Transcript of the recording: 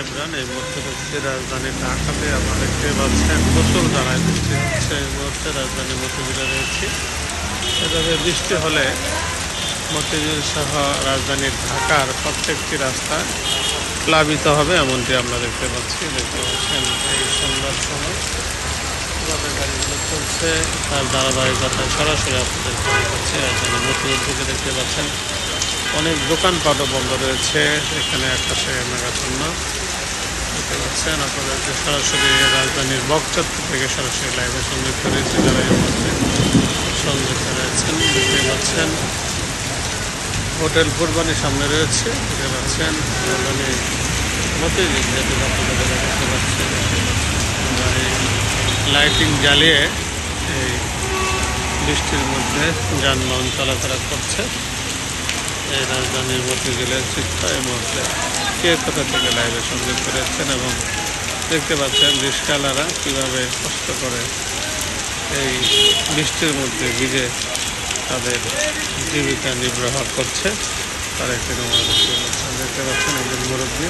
ইমরান, এই মুহূর্তে হচ্ছে রাজধানী ঢাকাতে আমরা দেখতে পাচ্ছেন প্রচুর দাঁড়ায় বৃষ্টি হচ্ছে এই মুহূর্তে রাজধানী মতিঝিলে রয়েছে। এভাবে বৃষ্টি হলে মতিঝিল সহ রাজধানী ঢাকার প্রত্যেকটি রাস্তা প্লাবিত হবে, এমনটি আমরা দেখতে পাচ্ছি। দেখতে পাচ্ছেন এই সুন্দর সময়। কীভাবে গাড়িগুলো চলছে, তার ধারাবাহিকতায় সরাসরি আপনাদের দেখাচ্ছি রাজধানী মতিঝিল দেখতে পাচ্ছেন, অনেক দোকানপাটও বন্ধ রয়েছে। এখানে একটা সে মেঘাচ্ছন্ন। দেখতে আপনাদেরকে সরাসরি রাজধানীর বকচত্বর থেকে সরাসরি লাইভে সংযুক্ত রয়েছে যারা এই মুহূর্তে সংযুক্ত রয়েছেন, দেখতে পাচ্ছেন, হোটেল ফুরবানি সামনে রয়েছে, দেখতে পাচ্ছেন যেহেতু আপনাদের দেখতে পাচ্ছেন লাইটিং জ্বালিয়ে এই বৃষ্টির মধ্যে যানবাহন চলাফেরা করছে। এই রাজধানীর মতিঝিলের শিক্ষা এই মুহূর্তে কে কোথা থেকে লাইভে সংযুক্ত রয়েছেন এবং দেখতে পাচ্ছেন রিস্কালারা কীভাবে কষ্ট করে এই বৃষ্টির মধ্যে ভিজে তাদের জীবিকা নির্বাহ করছে, তারা একটি দেখতে পাচ্ছেন একজন মুরব্বী।